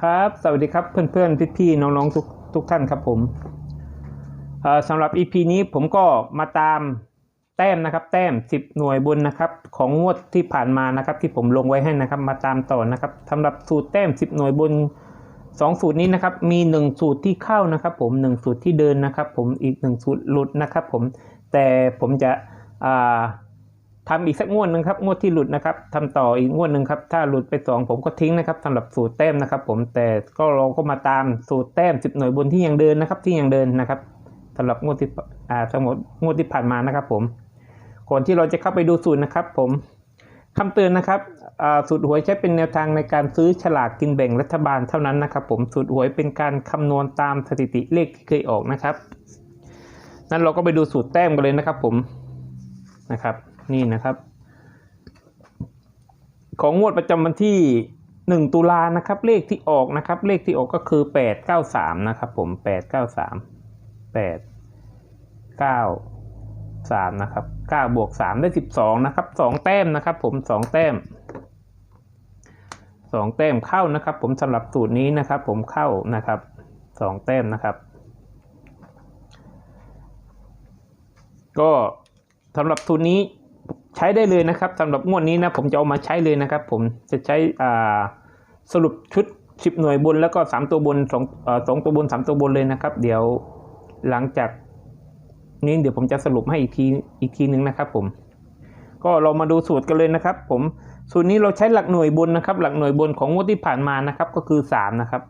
ครับ สวัสดีครับเพื่อนๆ พี่ๆ น้องๆ ทุกทุกท่านครับผมเอ่อสำหรับ EP นี้ผมก็มาตามแต้มนะครับ แต้ม 10 หน่วยบนนะครับ ของงวดที่ผ่านมานะครับ ที่ผมลงไว้ให้นะครับ มาตามต่อนะครับสำหรับสูตรแต้ม 10 หน่วยบน 2 สูตรนี้นะครับ มี 1 สูตรที่เข้านะครับ ผม 1 สูตรที่เดินนะครับ ผมอีก 1 สูตรหลุดนะครับ ผมแต่ผมจะอ่า ทำอีกสักงวดหนึ่งครับงวดที่หลุดนะครับทำต่ออีกงวดหนึ่งครับถ้าหลุดไปสองผมก็ทิ้งนะครับสำหรับสูตรแต้มนะครับ ผมแต่ก็เราก็มาตามสูตรแต้มสิบหน่วยบนที่ยังเดินนะครับ ที่ยังเดินนะครับสำหรับงวดที่อ่าทั้งหมดงวดที่ผ่านมานะครับ ผมก่อนที่เราจะเข้าไปดูสูตรนะครับ ผมคำเตือนนะครับอ่าสูตรหวยใช้เป็นแนวทางในการซื้อฉลากกินแบ่งรัฐบาลเท่านั้นนะครับ ผมสูตรหวยเป็นการคำนวณตามสถิติเลขที่เคยออกนะครับนั้นเราก็ไปดูสูตรแต้มกันเลยนะครับ ผมนะครับ นี่นะครับ ของงวดประจำวันที่1ตุลานะครับ เลขที่ออกนะครับ เลขที่ออกก็คือ893นะครับ ผม893 8 9 3นะครับ9บวก3ได้12นะครับ2แต้มนะครับ ผม2แต้ม2แต้มเข้านะครับ ผมสำหรับสูตรนี้นะครับ ผมเข้านะครับ2แต้มนะครับ ก็สำหรับสูตรนี้ ใช้ได้เลยนะครับสำหรับงวดนี้นะผมจะเอามาใช้เลยนะครับ ผมจะใช้อ่าสรุปชุดสิบหน่วยบนแล้วก็สามตัวบนสองเอ่อสองตัวบนสามตัวบนเลยนะครับ เดี๋ยวหลังจากนี้เดี๋ยวผมจะสรุปให้อีกทีอีกทีหนึ่งนะครับ ผม ก็เรามาดูสูตรกันเลยนะครับ ผมสูตรนี้เราใช้หลักหน่วยบนนะครับ หลักหน่วยบนของงวดที่ผ่านมานะครับ ก็คือสามนะครับ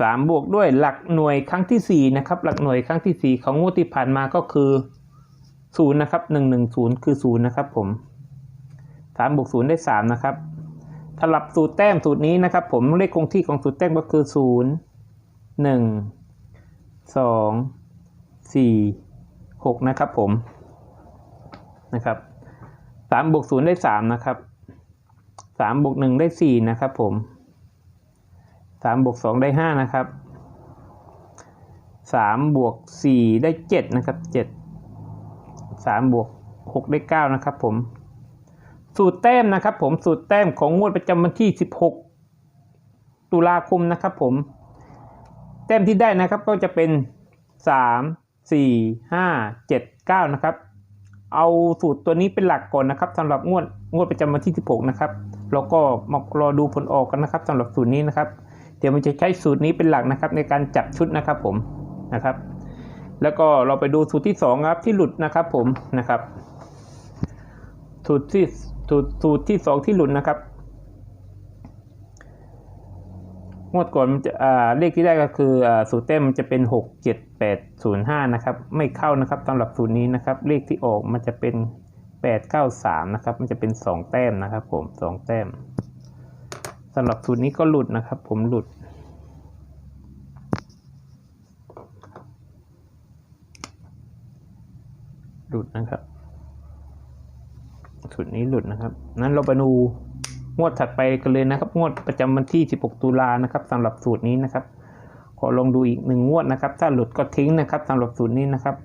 สามบวกด้วยหลักหน่วยครั้งที่สี่นะครับหลักหน่วยครั้งที่สี่ของงวดที่ผ่านมาก็คือ ศูนย์นะครับหนึ่งหนึ่งศูนย์คือศูนย์นะครับผมสามบวกศูนย์ได้สามนะครับสลับสูตรแต้มสูตรนี้นะครับ ผมเลขคงที่ของสูตรแต้มก็คือศูนย์หนึ่งสองสี่หกนะครับผมนะครับสามบวกศูนย์ได้สามนะครับสามบวกหนึ่งได้สี่นะครับผมสามบวกสองได้ห้านะครับสามบวกสี่ได้เจ็ดนะครับเจ็ด สามบวกหกได้เก้านะครับผม สูตรแต้มนะครับผมสูตรแต้มของงวดประจำวันที่สิบหกตุลาคมนะครับผม แต้มที่ได้นะครับก็จะเป็นสามสี่ห้าเจ็ดเก้านะครับ เอาสูตรตัวนี้เป็นหลักก่อนนะครับสำหรับงวดงวดประจำวันที่สิบหกนะครับแล้วก็มารอดูผลออกกันนะครับสำหรับสูตรนี้นะครับ เดี๋ยวมันจะใช้สูตรนี้เป็นหลักนะครับในการจับชุดนะครับผมนะครับ แล้วก็เราไปดูสูตรที่สองครับที่หลุดนะครับผมนะครับสูตรที่สูตรสูตรที่สองที่หลุดนะครับงวดก่อนมันจะอ่าเลขที่ได้ก็คืออ่าสูตรเต็มจะเป็นหกเจ็ดแปดศูนย์ห้านะครับไม่เข้านะครับสำหรับสูตรนี้นะครับ เลขที่ออกมันจะเป็นแปดเก้าสามนะครับมันจะเป็นสองแต้มนะครับผมสองแต้มสำหรับสูตรนี้ก็หลุดนะครับ ผมหลุด หลุดนะครับสูตรนี้หลุดนะครับ นั้นเราไปดูงวดถัดไปกันเลยนะครับ งวดประจำวันที่ 16 ตุลานะครับสำหรับสูตรนี้นะครับ ขอลองดูอีกหนึ่งงวดนะครับ ถ้าหลุดก็ทิ้งนะครับสำหรับสูตรนี้นะครับ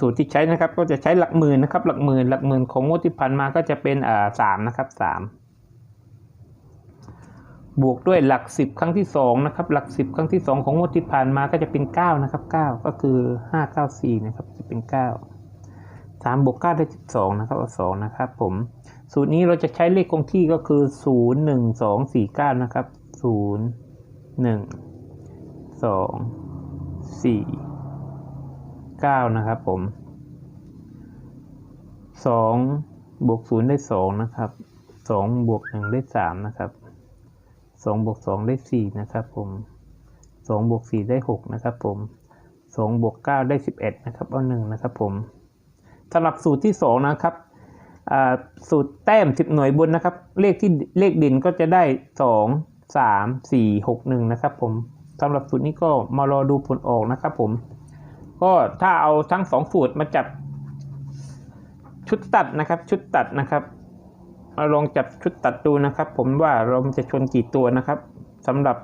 สูตรที่ใช้นะครับ ก็จะใช้หลักหมื่นนะครับ หลักหมื่นหลักหมื่นของงวดที่ผ่านมาก็จะเป็นสามนะครับสาม บวกด้วยหลักสิบครั้งที่สองนะครับหลักสิบครั้งที่สองของงวดที่ผ่านมาก็จะเป็นเก้านะครับเก้าก็คือห้าเก้าสี่นะครับจะเป็นเก้าสามบวกเก้าได้สิบสองนะครับเอาสองนะครับผมสูตรนี้เราจะใช้เลขคงที่ก็คือศูนย์หนึ่งสองสี่เก้านะครับศูนย์หนึ่งสองสี่เก้านะครับผมสองบวกศูนย์ได้สองนะครับสองบวกหนึ่งได้สามนะครับ สองบวกสองได้สี่นะครับผมสองบวกสี่ได้หกนะครับผมสองบวกเก้าได้สิบเอ็ดนะครับ เอาหนึ่งนะครับผมสำหรับสูตรที่สองนะครับสูตรแต้มสิบหน่วยบนนะครับ เลขที่เลขด่นก็จะได้สองสามสี่หกหนึ่งนะครับผมสำหรับสูตรนี้ก็มารอดูผลออกนะครับผม ก็ถ้าเอาทั้งสองสูตรมาจับชุดตัดนะครับ ชุดตัดนะครับ มาลองจับชุดตัดดูนะครับ ผมว่าเราจะชนกี่ตัวนะครับสำหรับ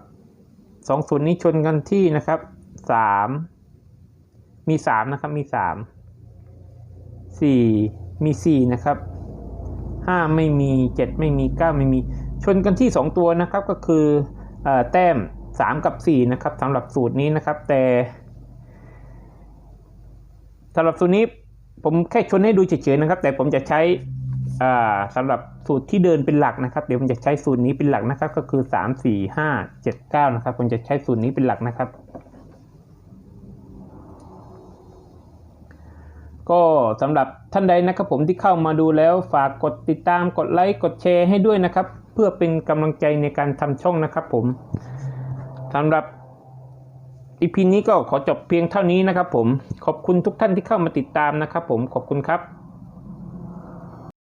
สองสูตรนี้ชนกันที่นะครับสามมีสามนะครับมีสามสี่มีสี่นะครับห้าไม่มีเจ็ดไม่มีเก้าไม่มีชนกันที่สองตัวนะครับก็คือออแต้มสามกับสี่นะครับสำหรับสูตรนี้นะครับแต่สำหรับสูตรนี้ผมแค่ชนให้ดูเฉยๆนะครับ แต่ผมจะใช้ อ่าสำหรับสูตรที่เดินเป็นหลักนะครับ เดี๋ยวผมจะใช้สูตรนี้เป็นหลักนะครับ ก็คือสามสี่ห้าเจ็ดเก้านะครับผมจะใช้สูตรนี้เป็นหลักนะครับ ก็สำหรับท่านใดนะครับผมที่เข้ามาดูแล้วฝากกดติดตามกดไลค์กดแชร์ให้ด้วยนะครับ เพื่อเป็นกำลังใจในการทำช่องนะครับผมสำหรับอีพีนี้ก็ขอจบเพียงเท่านี้นะครับผมขอบคุณทุกท่านที่เข้ามาติดตามนะครับผมขอบคุณครับ